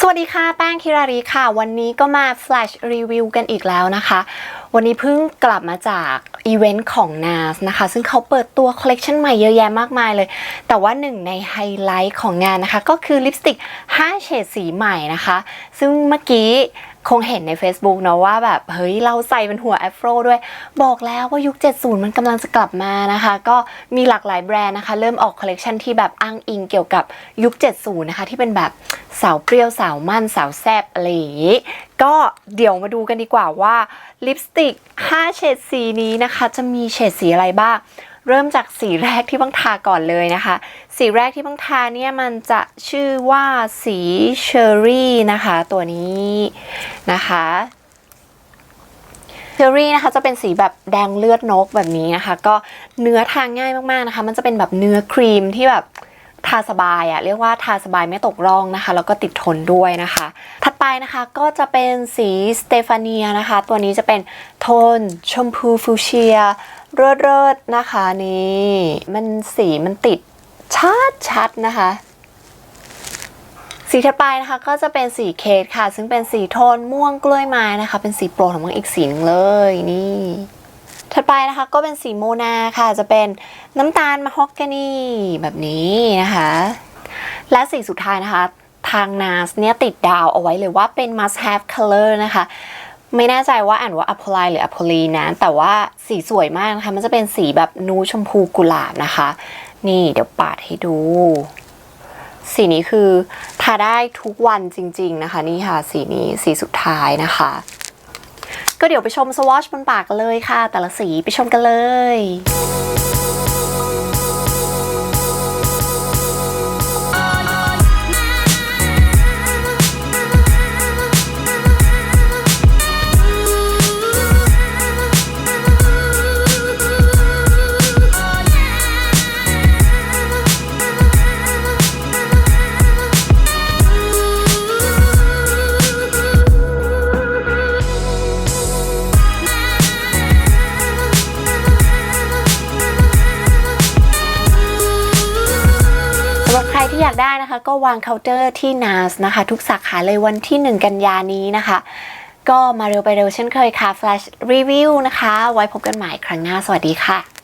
สวัสดีค่ะ แป้งคิรารีค่ะ วันนี้ก็มา Flash Review กันอีกแล้วนะคะ วันนี้เพิ่งกลับมาจากอีเวนต์ของ NAS นะคะ ซึ่งเขาเปิดตัวคอลเลกชันใหม่เยอะแยะมากมายเลย แต่ว่าหนึ่งในไฮไลท์ของงานนะคะ ก็คือลิปสติก 5 เฉดสีใหม่นะคะ ซึ่งเมื่อกี้คงเห็นใน Facebook เนาะว่าแบบ เฮ้ย เราใส่เป็นหัวแอฟโรด้วย บอกแล้วว่ายุค 70 มันกำลังจะกลับมานะคะ ก็มีหลากหลายแบรนด์นะคะ เริ่มออกคอลเลกชันที่แบบอ้างอิงเกี่ยวกับยุค 70 นะคะ ที่เป็นแบบสาวเปรี้ยวสาวมั่นสาวแซบอะไรอย่างงี้ ก็เดี๋ยวมาดูกันดีกว่าว่าลิปสติก 5 เฉดสีนี้นะคะ จะมีเฉดสีอะไรบ้าง เริ่มจากสีแรกที่บังทาก่อนเลยนะคะ สีแรกที่บังทาเนี่ยมันจะชื่อว่าสีเชอรี่นะคะ ตัวนี้นะคะเชอรี่นะคะจะเป็นสีแบบแดงเลือดนกแบบนี้นะคะ ก็เนื้อทางง่ายมากๆนะคะ มันจะเป็นแบบเนื้อครีมที่แบบ ทาสบายอะเรียกว่าทาสบายไม่ตกร่องนะคะ แล้วก็ติดทนด้วยนะคะ ถัดไปนะคะก็จะเป็นสีสเตฟาเนียนะคะ ตัวนี้จะเป็นโทนชมพูฟูเชียเลิศเลิศๆนะคะนี่มันสีมันติดชัดชัดนะคะ สีถัดไปนะคะก็จะเป็นสีเคดค่ะ ซึ่งเป็นสีโทนม่วงกล้วยไม้นะคะ เป็นสีโปรดของมังอีกสีหนึงเลยนี่ ถัดไปนะคะก็เป็นสีโมนาค่ะจะเป็นน้ำตาลมะฮอกกานีแบบนี้นะคะ และสีสุดท้ายนะคะ ทาง NARS เนี่ยติดดาวเอาไว้เลยว่าเป็น must have color นะคะ ไม่แน่ใจว่าอ่านว่า a p o l i หรือ a p o l i นะ แต่ว่าสีสวยมากนะคะ มันจะเป็นสีแบบนูชมพูกุหลาบนะคะ นี่เดี๋ยวปาดให้ดู สีนี้คือทาได้ทุกวันจริง ๆนะคะ นี่ค่ะสีนี้สีสุดท้ายนะคะ ก็เดี๋ยวไปชมสวอชบนปากกันเลยค่ะ แต่ละสีไปชมกันเลย ที่อยากได้นะคะ ก็วางเคาน์เตอร์ที่นาสนะคะ ทุกสาขาเลยวันที่ 1 กันยานี้นะคะ ก็มาเร็วไปเร็วเช่นเคยค่ะ Flash Review นะคะ ไว้พบกันใหม่ครั้งหน้า สวัสดีค่ะ